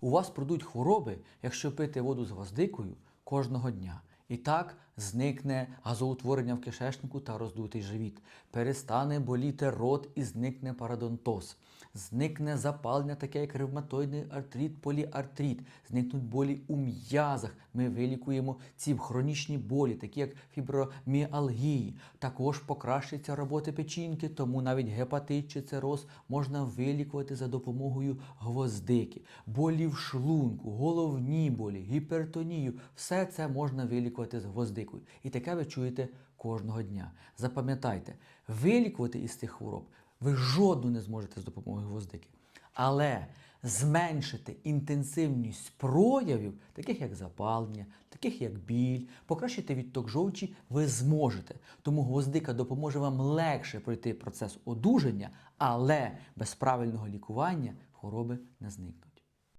У вас пройдуть хвороби, якщо пити воду з гвоздикою кожного дня. І так зникне газоутворення в кишечнику та роздутий живіт. Перестане боліти рот і зникне парадонтоз. Зникне запалення, таке як ревматоїдний артрит, поліартрит. Зникнуть болі у м'язах. Ми вилікуємо ці хронічні болі, такі як фіброміалгії. Також покращиться робота печінки, тому навіть гепатит чи цироз можна вилікувати за допомогою гвоздики. Болі в шлунку, головні болі, гіпертонію все це можна вилікувати з гвоздикою. І таке ви чуєте кожного дня. Запам'ятайте, вилікувати із цих хвороб ви жодну не зможете з допомогою гвоздики. Але зменшити інтенсивність проявів, таких як запалення, таких як біль, покращити відток жовчі ви зможете. Тому гвоздика допоможе вам легше пройти процес одужання, але без правильного лікування хвороби не зникнуть.